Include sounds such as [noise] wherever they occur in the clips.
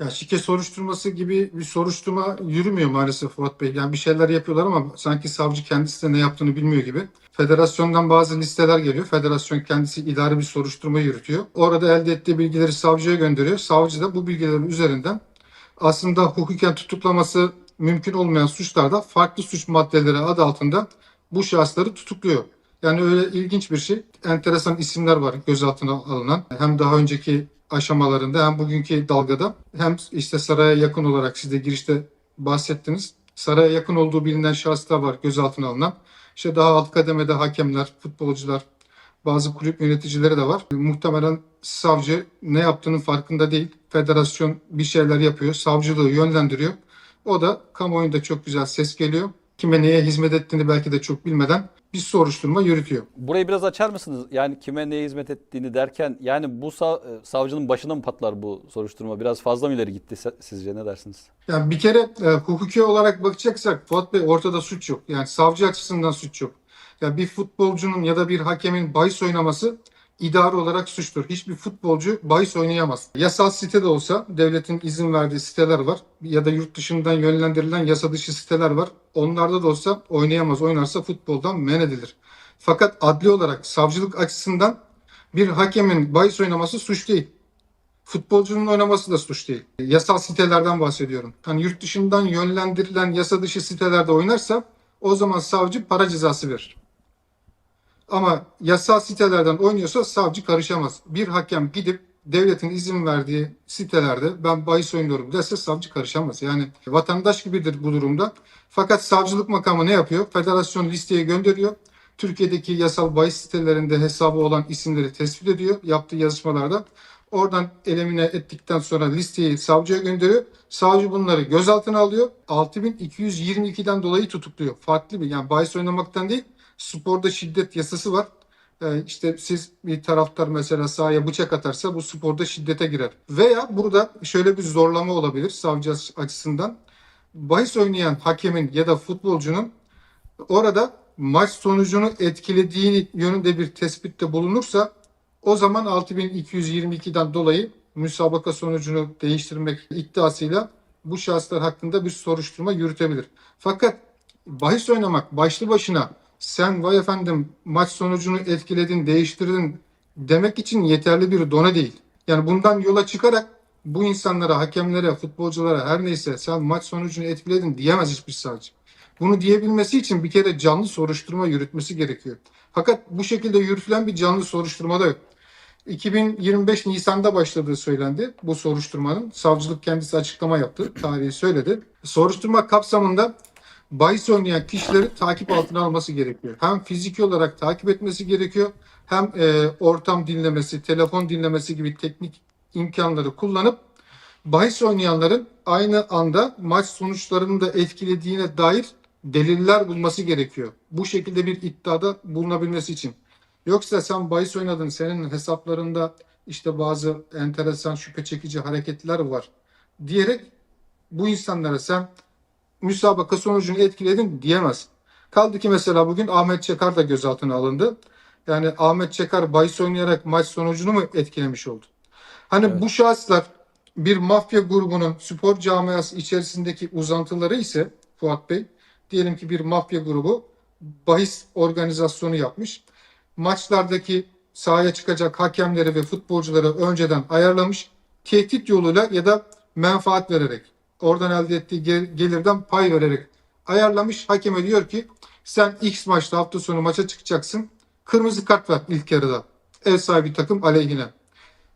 Ya şike soruşturması gibi bir soruşturma yürümüyor maalesef Fuat Bey. Yani bir şeyler yapıyorlar ama sanki savcı kendisi de ne yaptığını bilmiyor gibi. Federasyondan bazı listeler geliyor. Federasyon kendisi idari bir soruşturma yürütüyor. Orada elde ettiği bilgileri savcıya gönderiyor. Savcı da bu bilgilerin üzerinden aslında hukuken tutuklaması mümkün olmayan suçlarda farklı suç maddeleri adı altında bu şahısları tutukluyor. Yani öyle ilginç bir şey. Enteresan isimler var gözaltına alınan. Hem daha önceki aşamalarında hem bugünkü dalgada hem işte saraya yakın olarak siz de girişte bahsettiniz. Saraya yakın olduğu bilinen şahıslar var gözaltına alınan. İşte daha alt kademede hakemler, futbolcular, bazı kulüp yöneticileri de var. Muhtemelen savcı ne yaptığının farkında değil. Federasyon bir şeyler yapıyor, savcılığı yönlendiriyor. O da kamuoyunda çok güzel ses geliyor. Kime neye hizmet ettiğini belki de çok bilmeden bir soruşturma yürütüyor. Burayı biraz açar mısınız? Yani kime neye hizmet ettiğini derken yani bu sav- e, savcının başına mı patlar bu soruşturma? Biraz fazla mı ileri gitti sizce ne dersiniz? Yani bir kere e, hukuki olarak bakacaksak Fuat Bey ortada suç yok. Yani savcı açısından suç yok. Yani bir futbolcunun ya da bir hakemin bahis oynaması idari olarak suçtur. Hiçbir futbolcu bahis oynayamaz. Yasal site de olsa devletin izin verdiği siteler var ya da yurt dışından yönlendirilen yasa dışı siteler var. Onlarda da olsa oynayamaz. Oynarsa futboldan men edilir. Fakat adli olarak savcılık açısından bir hakemin bahis oynaması suç değil. Futbolcunun oynaması da suç değil. Yasal sitelerden bahsediyorum. Hani yurt dışından yönlendirilen yasa dışı sitelerde oynarsa o zaman savcı para cezası verir. Ama yasal sitelerden oynuyorsa savcı karışamaz. Bir hakem gidip devletin izin verdiği sitelerde ben bahis oynuyorum dese savcı karışamaz. Yani vatandaş gibidir bu durumda. Fakat savcılık makamı ne yapıyor? Federasyon listeye gönderiyor. Türkiye'deki yasal bahis sitelerinde hesabı olan isimleri tespit ediyor yaptığı yazışmalarda. Oradan elemine ettikten sonra listeyi savcıya gönderiyor. Savcı bunları gözaltına alıyor. 6222'den dolayı tutukluyor. Farklı bir yani bahis oynamaktan değil sporda şiddet yasası var. Ee, işte siz bir taraftar mesela sahaya bıçak atarsa bu sporda şiddete girer. Veya burada şöyle bir zorlama olabilir savcı açısından. Bahis oynayan hakemin ya da futbolcunun orada maç sonucunu etkilediği yönünde bir tespitte bulunursa o zaman 6222'den dolayı müsabaka sonucunu değiştirmek iddiasıyla bu şahıslar hakkında bir soruşturma yürütebilir. Fakat bahis oynamak başlı başına sen vay efendim maç sonucunu etkiledin, değiştirdin demek için yeterli bir done değil. Yani bundan yola çıkarak bu insanlara, hakemlere, futbolculara her neyse sen maç sonucunu etkiledin diyemez hiçbir savcı. Bunu diyebilmesi için bir kere canlı soruşturma yürütmesi gerekiyor. Fakat bu şekilde yürütülen bir canlı soruşturma da yok. 2025 Nisan'da başladığı söylendi bu soruşturmanın. Savcılık kendisi açıklama yaptı, tarihi söyledi. Soruşturma kapsamında bahis oynayan kişileri takip altına alması gerekiyor. Hem fiziki olarak takip etmesi gerekiyor, hem e, ortam dinlemesi, telefon dinlemesi gibi teknik imkanları kullanıp bahis oynayanların aynı anda maç sonuçlarını da etkilediğine dair deliller bulması gerekiyor. Bu şekilde bir iddiada bulunabilmesi için. Yoksa sen bahis oynadın, senin hesaplarında işte bazı enteresan şüphe çekici hareketler var diyerek bu insanlara sen müsabaka sonucunu etkiledin diyemez. Kaldı ki mesela bugün Ahmet Çakar da gözaltına alındı. Yani Ahmet Çakar bahis oynayarak maç sonucunu mu etkilemiş oldu? Hani Evet. bu şahıslar bir mafya grubunun spor camiası içerisindeki uzantıları ise Fuat Bey, diyelim ki bir mafya grubu bahis organizasyonu yapmış. Maçlardaki sahaya çıkacak hakemleri ve futbolcuları önceden ayarlamış. Tehdit yoluyla ya da menfaat vererek, oradan elde ettiği gel- gelirden pay vererek ayarlamış. Hakeme diyor ki sen X maçta hafta sonu maça çıkacaksın. Kırmızı kart ver ilk yarıda. Ev sahibi takım aleyhine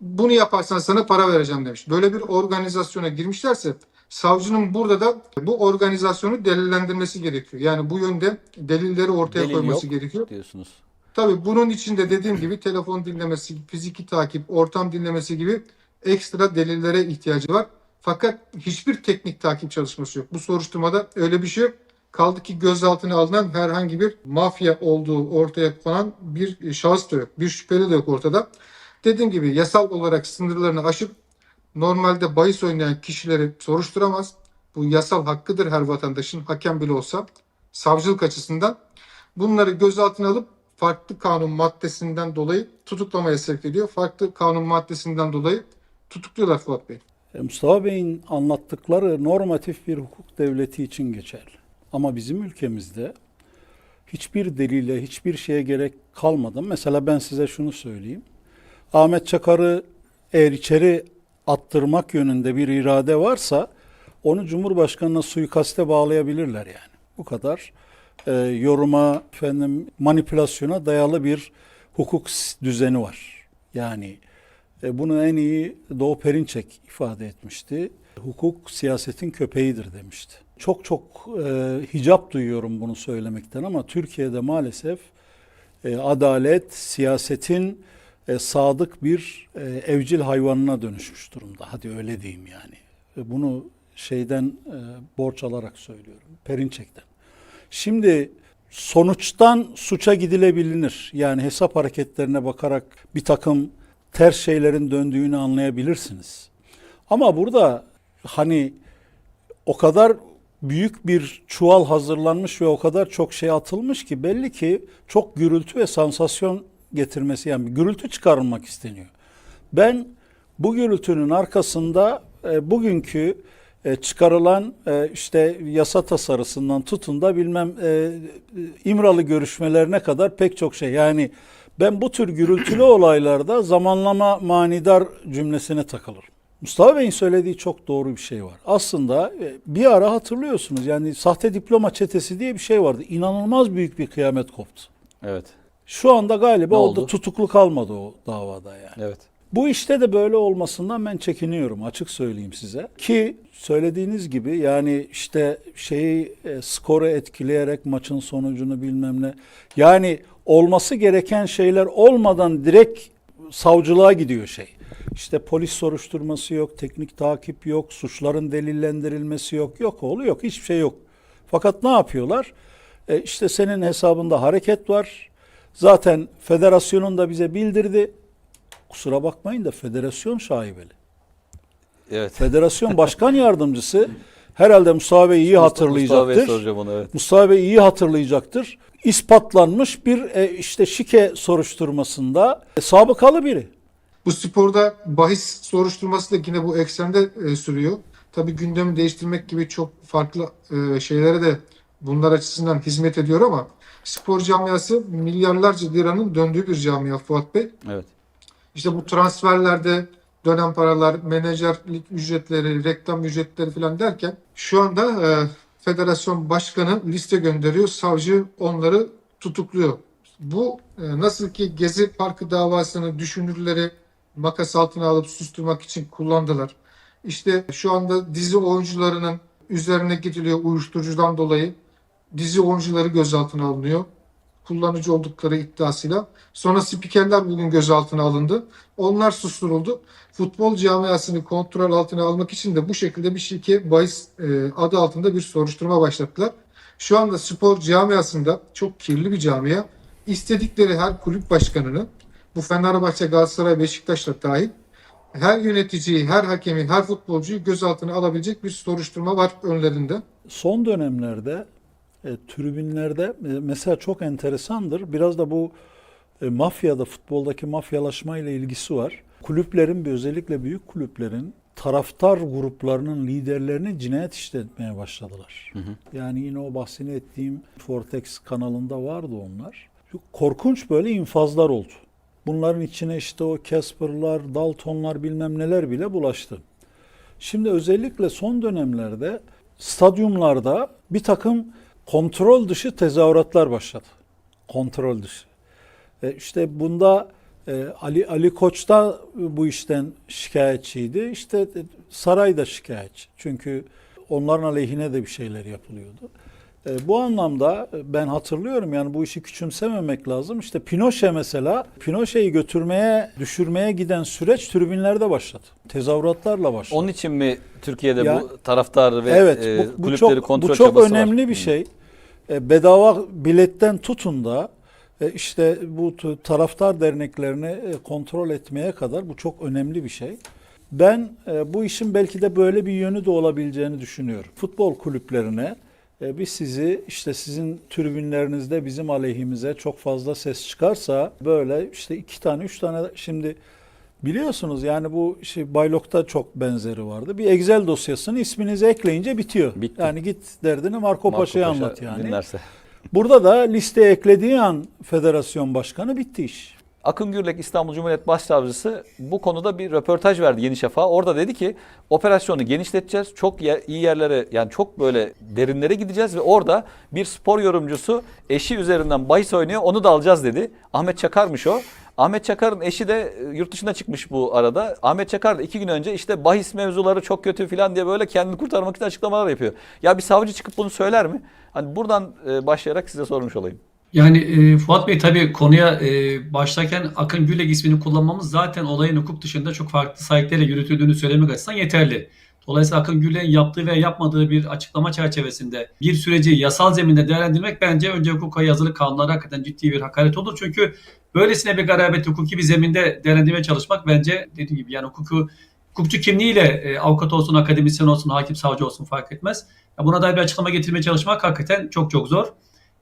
bunu yaparsan sana para vereceğim demiş. Böyle bir organizasyona girmişlerse savcının burada da bu organizasyonu delillendirmesi gerekiyor. Yani bu yönde delilleri ortaya Delil koyması yok gerekiyor. diyorsunuz. Tabii bunun içinde dediğim gibi telefon dinlemesi, fiziki takip, ortam dinlemesi gibi ekstra delillere ihtiyacı var. Fakat hiçbir teknik takip çalışması yok. Bu soruşturmada öyle bir şey yok. Kaldı ki gözaltına alınan herhangi bir mafya olduğu ortaya konan bir şahıs da yok. Bir şüpheli de yok ortada. Dediğim gibi yasal olarak sınırlarını aşıp normalde bahis oynayan kişileri soruşturamaz. Bu yasal hakkıdır her vatandaşın hakem bile olsa savcılık açısından. Bunları gözaltına alıp farklı kanun maddesinden dolayı tutuklamaya sevk ediyor. Farklı kanun maddesinden dolayı tutukluyorlar Fuat Bey. E, Mustafa Bey'in anlattıkları normatif bir hukuk devleti için geçerli. Ama bizim ülkemizde hiçbir delile, hiçbir şeye gerek kalmadan mesela ben size şunu söyleyeyim. Ahmet Çakar'ı eğer içeri attırmak yönünde bir irade varsa onu Cumhurbaşkanı'na suikaste bağlayabilirler yani. Bu kadar e, yoruma, efendim manipülasyona dayalı bir hukuk düzeni var. Yani bunu en iyi Doğu Perinçek ifade etmişti. Hukuk siyasetin köpeğidir demişti. Çok çok e, hicap duyuyorum bunu söylemekten ama Türkiye'de maalesef e, adalet siyasetin e, sadık bir e, evcil hayvanına dönüşmüş durumda. Hadi öyle diyeyim yani. E, bunu şeyden e, borç alarak söylüyorum. Perinçek'ten. Şimdi sonuçtan suça gidilebilir. Yani hesap hareketlerine bakarak bir takım ters şeylerin döndüğünü anlayabilirsiniz. Ama burada hani o kadar büyük bir çuval hazırlanmış ve o kadar çok şey atılmış ki belli ki çok gürültü ve sansasyon getirmesi yani gürültü çıkarılmak isteniyor. Ben bu gürültünün arkasında e, bugünkü e, çıkarılan e, işte yasa tasarısından tutun da bilmem e, İmralı görüşmelerine kadar pek çok şey. Yani ben bu tür gürültülü olaylarda zamanlama manidar cümlesine takılırım. Mustafa Bey'in söylediği çok doğru bir şey var. Aslında e, bir ara hatırlıyorsunuz yani sahte diploma çetesi diye bir şey vardı. İnanılmaz büyük bir kıyamet koptu. Evet. Şu anda galiba Ne oldu? oldu? tutuklu kalmadı o davada yani. Evet. Bu işte de böyle olmasından ben çekiniyorum açık söyleyeyim size. Ki söylediğiniz gibi yani işte şeyi e, skoru etkileyerek maçın sonucunu bilmem ne. Yani olması gereken şeyler olmadan direkt savcılığa gidiyor şey. İşte polis soruşturması yok, teknik takip yok, suçların delillendirilmesi yok. Yok oğlu yok, hiçbir şey yok. Fakat ne yapıyorlar? E işte senin hesabında hareket var. Zaten federasyonun da bize bildirdi. Kusura bakmayın da federasyon şaibeli. Evet. Federasyon başkan yardımcısı [laughs] herhalde Mustafa Bey iyi Mustafa Bey hatırlayacaktır. soracağım onu evet. Mustafa Bey iyi hatırlayacaktır. İspatlanmış bir e, işte şike soruşturmasında e, sabıkalı biri. Bu sporda bahis soruşturması da yine bu eksende e, sürüyor. Tabii gündemi değiştirmek gibi çok farklı e, şeylere de bunlar açısından hizmet ediyor ama spor camiası milyarlarca liranın döndüğü bir camia Fuat Bey. Evet. İşte bu transferlerde dönem paralar, menajerlik ücretleri, reklam ücretleri falan derken şu anda e, federasyon başkanı liste gönderiyor. Savcı onları tutukluyor. Bu e, nasıl ki Gezi Parkı davasını düşünürleri makas altına alıp susturmak için kullandılar. İşte şu anda dizi oyuncularının üzerine gidiliyor uyuşturucudan dolayı. Dizi oyuncuları gözaltına alınıyor kullanıcı oldukları iddiasıyla. Sonra spikerler bugün gözaltına alındı. Onlar susturuldu. Futbol camiasını kontrol altına almak için de bu şekilde bir şirket bahis e, adı altında bir soruşturma başlattılar. Şu anda spor camiasında çok kirli bir camia. İstedikleri her kulüp başkanını bu Fenerbahçe, Galatasaray, Beşiktaş'la dahil her yöneticiyi, her hakemi, her futbolcuyu gözaltına alabilecek bir soruşturma var önlerinde. Son dönemlerde e, tribünlerde e, mesela çok enteresandır. Biraz da bu e, mafyada, futboldaki mafyalaşma ile ilgisi var. Kulüplerin, bir özellikle büyük kulüplerin taraftar gruplarının liderlerini cinayet işletmeye başladılar. Yani yine o bahsini ettiğim Fortex kanalında vardı onlar. Korkunç böyle infazlar oldu. Bunların içine işte o Casper'lar, Dalton'lar bilmem neler bile bulaştı. Şimdi özellikle son dönemlerde stadyumlarda bir takım kontrol dışı tezahüratlar başladı. Kontrol dışı. E işte bunda e, Ali Ali Koç da bu işten şikayetçiydi. İşte e, saray da şikayetçi. Çünkü onların aleyhine de bir şeyler yapılıyordu. E, bu anlamda e, ben hatırlıyorum yani bu işi küçümsememek lazım. İşte Pinochet mesela Pinochet'i götürmeye, düşürmeye giden süreç tribünlerde başladı. Tezahüratlarla başladı. Onun için mi Türkiye'de Ya- bu taraftar ve evet, e, bu, bu kulüpleri çok kontrol bu çok çabası var? önemli bir şey. E, bedava biletten tutun da e, işte bu taraftar derneklerini e, kontrol etmeye kadar bu çok önemli bir şey. Ben bu işin belki de böyle bir yönü de olabileceğini düşünüyorum. Futbol kulüplerine e, biz sizi işte sizin tribünlerinizde bizim aleyhimize çok fazla ses çıkarsa böyle işte iki tane üç tane şimdi Biliyorsunuz yani bu şey Baylok'ta çok benzeri vardı. Bir Excel dosyasını isminizi ekleyince bitiyor. Bitti. Yani git derdini Marco, Marco Paşa'ya Paşa anlat yani. Dinlerse. Burada da listeye eklediği an federasyon başkanı bitti iş. Akın Gürlek İstanbul Cumhuriyet Başsavcısı bu konuda bir röportaj verdi Yeni Şafak'a. Orada dedi ki operasyonu genişleteceğiz. Çok yer- iyi yerlere yani çok böyle derinlere gideceğiz ve orada bir spor yorumcusu eşi üzerinden bahis oynuyor. Onu da alacağız dedi. Ahmet Çakar'mış o. Ahmet Çakar'ın eşi de e, yurt dışına çıkmış bu arada. Ahmet Çakar da iki gün önce işte bahis mevzuları çok kötü falan diye böyle kendini kurtarmak için açıklamalar yapıyor. Ya bir savcı çıkıp bunu söyler mi? Hani buradan e, başlayarak size sormuş olayım. Yani e, Fuat Bey tabii konuya e, başlarken Akın Gülek ismini kullanmamız zaten olayın hukuk dışında çok farklı sayıklarla yürütüldüğünü söylemek açısından yeterli. Dolayısıyla Akın Gülek'in yaptığı ve yapmadığı bir açıklama çerçevesinde bir süreci yasal zeminde değerlendirmek bence önce hukuka yazılı kanunlara hakikaten ciddi bir hakaret olur. Çünkü böylesine bir garabet hukuki bir zeminde değerlendirmeye çalışmak bence dediğim gibi yani hukuku hukukçu kimliğiyle e, avukat olsun, akademisyen olsun, hakim, savcı olsun fark etmez. Ya buna dair bir açıklama getirmeye çalışmak hakikaten çok çok zor.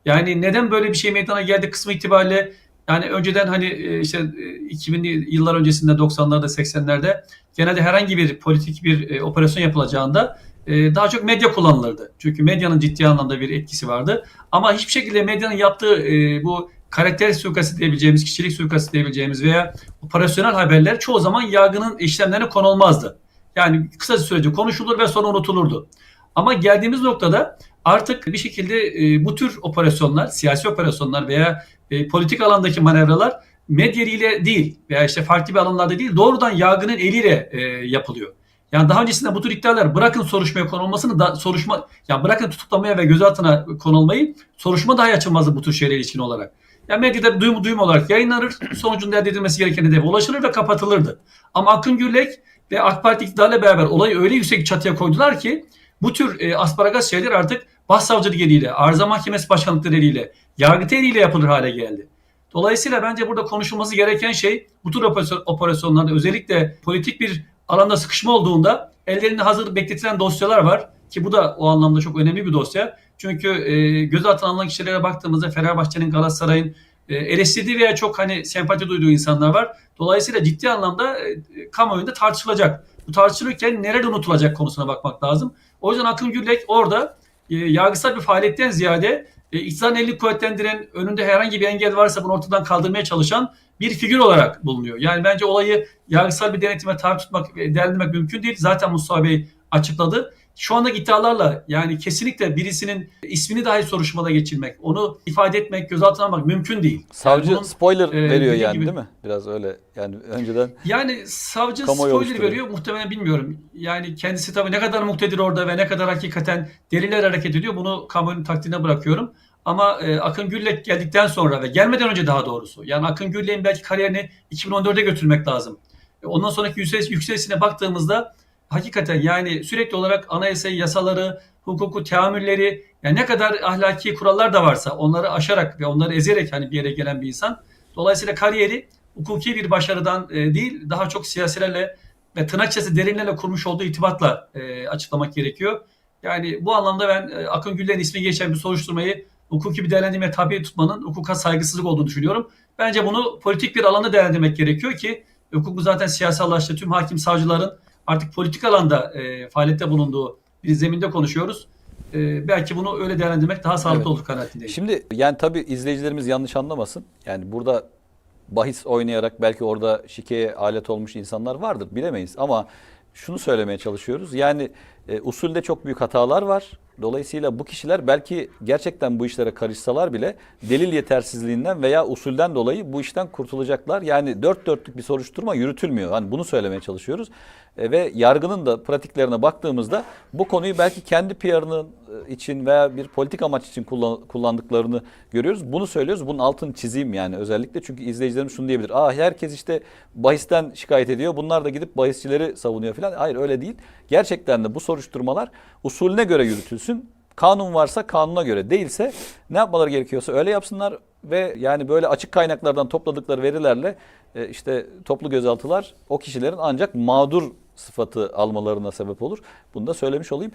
Yani neden böyle bir şey meydana geldi kısmı itibariyle yani önceden hani e, işte e, 2000'li yıllar öncesinde 90'larda 80'lerde genelde herhangi bir politik bir e, operasyon yapılacağında e, daha çok medya kullanılırdı. Çünkü medyanın ciddi anlamda bir etkisi vardı. Ama hiçbir şekilde medyanın yaptığı e, bu karakter suikastı diyebileceğimiz, kişilik suikastı diyebileceğimiz veya operasyonel haberler çoğu zaman yargının işlemlerine konulmazdı. Yani kısa sürece konuşulur ve sonra unutulurdu. Ama geldiğimiz noktada artık bir şekilde e, bu tür operasyonlar, siyasi operasyonlar veya e, politik alandaki manevralar medya eliyle değil veya işte farklı bir alanlarda değil doğrudan yargının eliyle e, yapılıyor. Yani daha öncesinde bu tür iddialar bırakın soruşmaya konulmasını da soruşma ya bırakın tutuklamaya ve gözaltına konulmayı soruşma dahi açılmazdı bu tür şeyler ilişkin olarak. Yani medyada duyum duyum olarak yayınlanır, sonucunda elde edilmesi gereken hedefe ulaşılır ve kapatılırdı. Ama Akın Gürlek ve AK Parti iktidarla beraber olayı öyle yüksek çatıya koydular ki bu tür e, asparagas şeyler artık başsavcılık eliyle, arıza mahkemesi başkanlıkları eliyle, yargıtay eliyle yapılır hale geldi. Dolayısıyla bence burada konuşulması gereken şey bu tür operasyon- operasyonlarda özellikle politik bir alanda sıkışma olduğunda ellerinde hazır bekletilen dosyalar var ki bu da o anlamda çok önemli bir dosya. Çünkü e, gözaltına alınan kişilere baktığımızda Fenerbahçe'nin, Galatasaray'ın e, eleştirdiği veya çok hani sempati duyduğu insanlar var. Dolayısıyla ciddi anlamda e, kamuoyunda tartışılacak. Bu tartışılırken nerede unutulacak konusuna bakmak lazım. O yüzden Akın Gürlek orada e, yargısal bir faaliyetten ziyade e, iktidarın elini kuvvetlendiren, önünde herhangi bir engel varsa bunu ortadan kaldırmaya çalışan bir figür olarak bulunuyor. Yani bence olayı yargısal bir denetime tabi tutmak değerlendirmek mümkün değil. Zaten Mustafa Bey açıkladı. Şu andaki iddialarla yani kesinlikle birisinin ismini dahi soruşturmada geçirmek, onu ifade etmek, gözaltına almak mümkün değil. Savcı Yani bunun- spoiler e, veriyor yani gibi- değil mi? Biraz öyle yani önceden Yani savcı spoiler veriyor muhtemelen bilmiyorum. Yani kendisi tabii ne kadar muktedir orada ve ne kadar hakikaten deliller hareket ediyor bunu kamuoyunun takdirine bırakıyorum. Ama e, Akın Gürlek geldikten sonra ve gelmeden önce daha doğrusu yani Akın Gürlek'in belki kariyerini 2014'e götürmek lazım. E, Ondan sonraki yükseliş, yükselişine baktığımızda hakikaten yani sürekli olarak anayasayı, yasaları, hukuku, teamülleri yani ne kadar ahlaki kurallar da varsa onları aşarak ve onları ezerek hani bir yere gelen bir insan. Dolayısıyla kariyeri hukuki bir başarıdan e, değil daha çok siyasilerle ve tırnak içerisinde derinlerle kurmuş olduğu itibatla e, açıklamak gerekiyor. Yani bu anlamda ben e, Akın Güller'in ismi geçen bir soruşturmayı hukuki bir değerlendirmeye tabi tutmanın hukuka saygısızlık olduğunu düşünüyorum. Bence bunu politik bir alanda değerlendirmek gerekiyor ki hukuku zaten siyasallaştı. Tüm hakim savcıların artık politik alanda e, faaliyette bulunduğu bir zeminde konuşuyoruz. E, belki bunu öyle değerlendirmek daha sağlıklı Evet. olur kanaatindeyim. Şimdi yani tabii izleyicilerimiz yanlış anlamasın. Yani burada bahis oynayarak belki orada şikeye alet olmuş insanlar vardır bilemeyiz ama şunu söylemeye çalışıyoruz. Yani e, usulde çok büyük hatalar var. Dolayısıyla bu kişiler belki gerçekten bu işlere karışsalar bile delil yetersizliğinden veya usulden dolayı bu işten kurtulacaklar. Yani dört dörtlük bir soruşturma yürütülmüyor. Hani bunu söylemeye çalışıyoruz. E, ve yargının da pratiklerine baktığımızda bu konuyu belki kendi PR'ının e, için veya bir politik amaç için kullan- kullandıklarını görüyoruz. Bunu söylüyoruz. Bunun altını çizeyim yani özellikle. Çünkü izleyicilerimiz şunu diyebilir. Aa herkes işte bahisten şikayet ediyor. Bunlar da gidip bahisçileri savunuyor falan. Hayır öyle değil. Gerçekten de bu soruşturmalar usulüne göre yürütülsün. Kanun varsa kanuna göre değilse ne yapmaları gerekiyorsa öyle yapsınlar ve yani böyle açık kaynaklardan topladıkları verilerle e, işte toplu gözaltılar o kişilerin ancak mağdur sıfatı almalarına sebep olur. Bunu da söylemiş olayım.